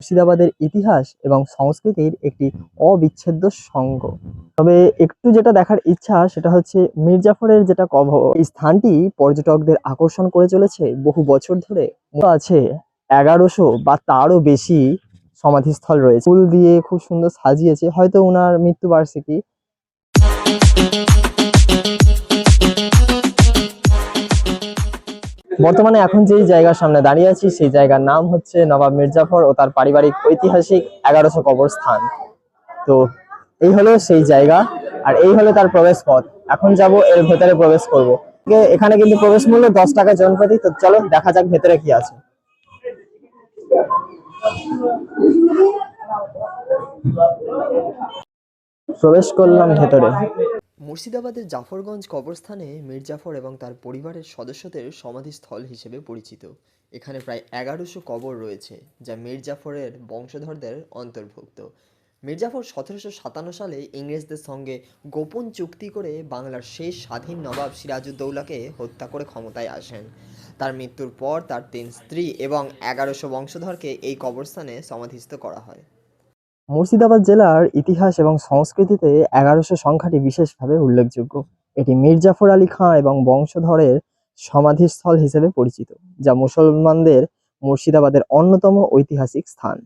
মুর্শিদাবাদের ইতিহাস এবং সংস্কৃতির একটি অবিচ্ছেদ্য সঙ্গ। তবে একটু যেটা দেখার ইচ্ছা, সেটা হচ্ছে মির্জাফরের যেটা কবর এই স্থানটি পর্যটকদের আকর্ষণ করে চলেছে বহু বছর ধরে। আছে এগারোশো বা তারও বেশি সমাধিস্থল রয়েছে। ফুল দিয়ে খুব সুন্দর সাজিয়েছে, হয়তো ওনার মৃত্যুবার্ষিকী। বর্তমানে এখন যেই জায়গার সামনে দাঁড়িয়ে আছি, সেই জায়গার নাম হচ্ছে নবাব মির্জাফর ও তার পারিবারিক ঐতিহাসিক এগারোশো কবরস্থান। তো এই হলো সেই জায়গা, আর এই হলো তার প্রবেশ পথ। এখন যাব, এর ভেতরে প্রবেশ করব। এখানে কিন্তু প্রবেশ মূল্য দশ টাকা জনপ্রতি তো চলো দেখা যাক ভেতরে কি আছে। প্রবেশ করলাম ভেতরে। মুর্শিদাবাদের জাফরগঞ্জ কবরস্থানে মীর জাফর এবং তার পরিবারের সদস্যদের সমাধিস্থল হিসেবে পরিচিত। এখানে প্রায় এগারোশো কবর রয়েছে, যা মীর জাফরের বংশধরদের অন্তর্ভুক্ত। মীর জাফর সতেরোশো সাতান্ন সালে ইংরেজদের সঙ্গে গোপন চুক্তি করে বাংলার শেষ স্বাধীন নবাব সিরাজউদ্দৌলাকে হত্যা করে ক্ষমতায় আসেন। তার মৃত্যুর পর তার তিন স্ত্রী এবং এগারোশো বংশধরকে এই কবরস্থানে সমাধিস্থ করা হয়। মুর্শিদাবাদ জেলার ইতিহাস এবং সংস্কৃতিতে এগারোশো সংখ্যাটি বিশেষভাবে উল্লেখযোগ্য। এটি মীর জাফর আলী খাঁ এবং বংশধরের সমাধিস্থল হিসেবে পরিচিত, যা মুসলমানদের মুর্শিদাবাদের অন্যতম ঐতিহাসিক স্থান।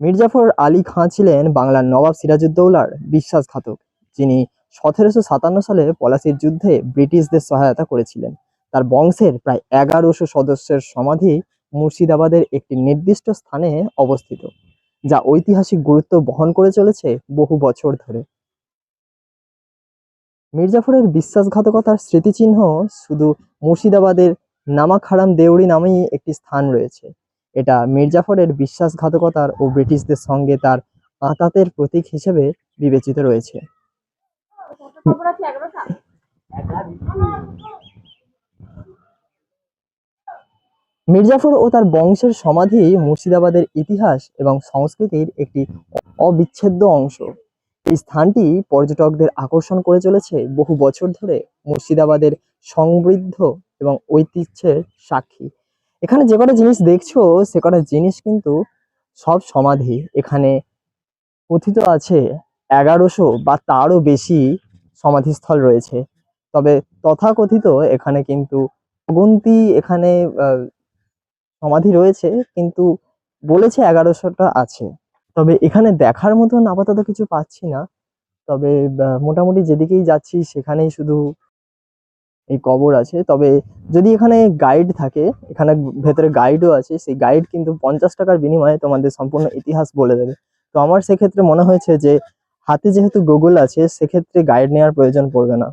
মীর জাফর আলী খাঁ ছিলেন বাংলার নবাব সিরাজউদ্দৌলার বিশ্বাসঘাতক, যিনি সতেরোশো সাতান্ন সালে পলাশির যুদ্ধে ব্রিটিশদের সহায়তা করেছিলেন। তার বংশের প্রায় এগারোশো সদস্যের সমাধি মুর্শিদাবাদের একটি নির্দিষ্ট স্থানে অবস্থিত। যা ঐতিহাসিক গুরুত্ব বহন করে চলেছে বহু বছর ধরে। মির্জাফরের বিশ্বাসঘাতকতার স্মৃতিচিহ্ন শুধু মুর্শিদাবাদের নামাখারাম দেউড়ি নামেই একটি স্থান রয়েছে। এটা মির্জাফরের বিশ্বাসঘাতকতার ও ব্রিটিশদের সঙ্গে তার আঁতাতের প্রতীক হিসেবে বিবেচিত রয়েছে। মির্জাফর ও তার বংশের সমাধি মুর্শিদাবাদের ইতিহাস এবং সংস্কৃতির একটি অবিচ্ছেদ্য অংশ। এই স্থানটি পর্যটকদের আকর্ষণ করে চলেছে বহু বছর ধরে মুর্শিদাবাদের সমৃদ্ধ এবং ঐতিহ্যের সাক্ষী। এখানে যে কটা জিনিস দেখছ, সে কটা জিনিস কিন্তু সব সমাধি। এখানে কথিত আছে এগারোশো বা তারও বেশি সমাধিস্থল রয়েছে। তবে তথাকথিত এখানে কিন্তু অগুন্তি এখানে সমাধি রয়েছে, কিন্তু বলেছে এগারোশোটা আছে। তবে এখানে দেখার মতন আপাতত কিছু পাচ্ছি না। তবে মোটামুটি যেদিকেই যাচ্ছি সেখানেই শুধু এই কবর আছে। তবে যদি এখানে গাইড থাকে, এখানে ভেতরে গাইডও আছে, সেই গাইড কিন্তু পঞ্চাশ টাকার বিনিময়ে তোমাদের সম্পূর্ণ ইতিহাস বলে দেবে। তো আমার সেক্ষেত্রে মনে হয়েছে যে, হাতে যেহেতু গুগল আছে, সেক্ষেত্রে গাইড নেওয়ার প্রয়োজন পড়বে না।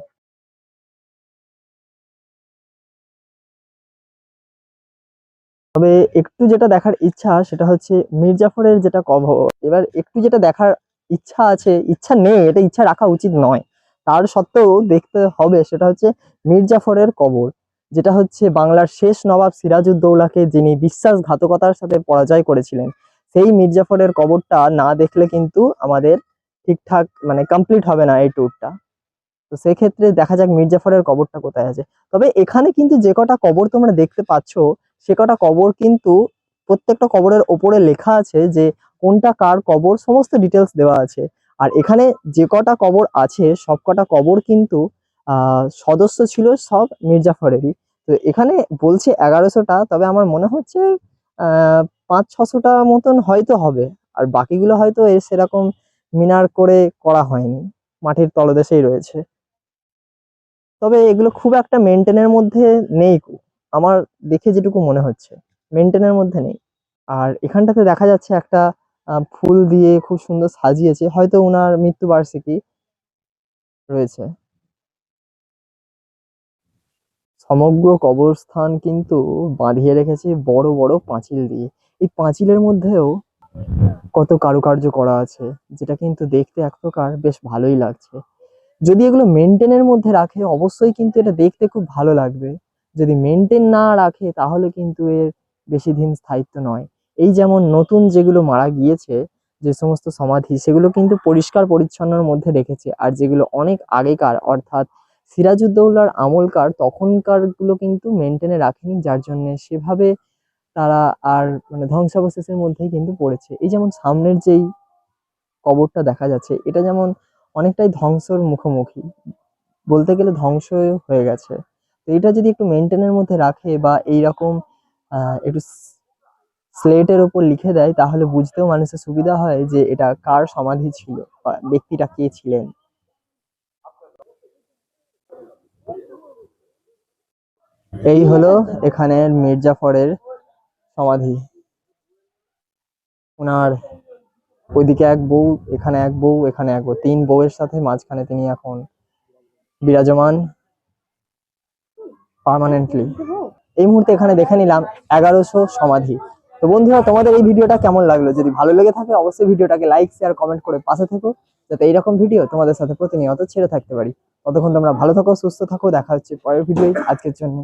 তবে একটু যেটা দেখার ইচ্ছা সেটা হচ্ছে মির্জাফরের যেটা কবর। এবার একটু যেটা দেখার ইচ্ছা আছে, ইচ্ছা নেই, এটা ইচ্ছা রাখা উচিত নয়। তার সত্ত্বেও দেখতে হবে সেটা হচ্ছে মির্জাফরের কবর, যেটা হচ্ছে বাংলার শেষ নবাব সিরাজউদ্দৌলাকে যিনি বিশ্বাসঘাতকতার সাথে পরাজয় করেছিলেন, সেই মির্জাফরের কবরটা না দেখলে কিন্তু আমাদের ঠিকঠাক মানে কমপ্লিট হবে না এই ট্যুরটা তো সেক্ষেত্রে দেখা যাক মির্জাফরের কবরটা কোথায় আছে। তবে এখানে কিন্তু যে কটা কবর তোমরা দেখতে পাচ্ছো সে কটা কবর কিন্তু প্রত্যেকটা কবরের ওপরে লেখা আছে যে কোনটা কার কবর সমস্ত ডিটেলস দেওয়া আছে। আর এখানে যে কটা কবর আছে, সব কটা কবর কিন্তু সদস্য ছিল সব মির্জাফরেরই। তো এখানে বলছে এগারোশোটা, তবে আমার মনে হচ্ছে পাঁচ ছশোটা মতন হয়তো হবে। আর বাকিগুলো হয়তো এর সেরকম মিনার করে করা হয়নি। মাটির তলদেশেই রয়েছে। তবে এগুলো খুব একটা মেনটেনের মধ্যে নেই আমার দেখে যেটুকু মনে হচ্ছে মেনটেনের মধ্যে নেই। আর এখানটাতে দেখা যাচ্ছে একটা ফুল দিয়ে খুব সুন্দর সাজিয়েছে, হয়তো ওনার মৃত্যুবার্ষিকী রয়েছে। সমগ্র কবরস্থান কিন্তু বাঁধিয়ে রেখেছে বড় বড় পাঁচিল দিয়ে। এই পাঁচিলের মধ্যেও কত কারুকার্য করা আছে, যেটা কিন্তু দেখতে এক প্রকার বেশ ভালোই লাগছে। যদি এগুলো মেনটেনের মধ্যে রাখে, অবশ্যই কিন্তু এটা দেখতে খুব ভালো লাগবে। যদি মেনটেন না রাখে, তাহলে কিন্তু এর বেশি দিন স্থায়িত্ব নয়। এই যেমন নতুন যেগুলো মারা গিয়েছে, যে সমস্ত সমাধি, সেগুলো কিন্তু পরিষ্কার পরিচ্ছন্নর মধ্যে রেখেছে। আর যেগুলো অনেক আগেকার, অর্থাৎ সিরাজউদ্দৌলার আমলকার তখনকারগুলো কিন্তু মেনটেনে রাখেনি। যার জন্য সেভাবে তারা আর মানে ধ্বংসাবশেষের মধ্যেই কিন্তু পড়েছে। এই যেমন সামনের যেই কবরটা দেখা যাচ্ছে, এটা যেমন অনেকটাই ধ্বংসর মুখোমুখি। বলতে গেলে ধ্বংস হয়ে গেছে। তো এটা যদি একটু মেনটেনের মধ্যে রাখে বা এইরকম একটু স্লেটের ওপর লিখে দেয়, তাহলে বুঝতেও মানুষের সুবিধা হয় যে এটা কার সমাধি ছিল বা ব্যক্তিটা কে ছিলেন। এই হলো এখানের মির্জাফরের সমাধি। ওনার ওইদিকে এক বউ, এখানে এক বউ, এখানে এক বউ, তিন বউয়ের সাথে মাঝখানে তিনি এখন বিরাজমান। পার্মানেন্টলি এই মুহূর্তে এখানে দেখে নিলাম এগারোশো সমাধি। তো বন্ধুরা তোমাদের এই ভিডিওটা কেমন লাগল? যদি ভালো লেগে থাকে অবশ্যই ভিডিওটাকে লাইক শেয়ার কমেন্ট করে পাশে থেকো। যাতে এইরকম ভিডিও তোমাদের সাথে প্রতিনিয়ত ছেড়ে থাকতে পারি। ততক্ষণ তোমরা ভালো থাকো সুস্থ থাকো। দেখা হচ্ছে পরের ভিডিও আজকের জন্য।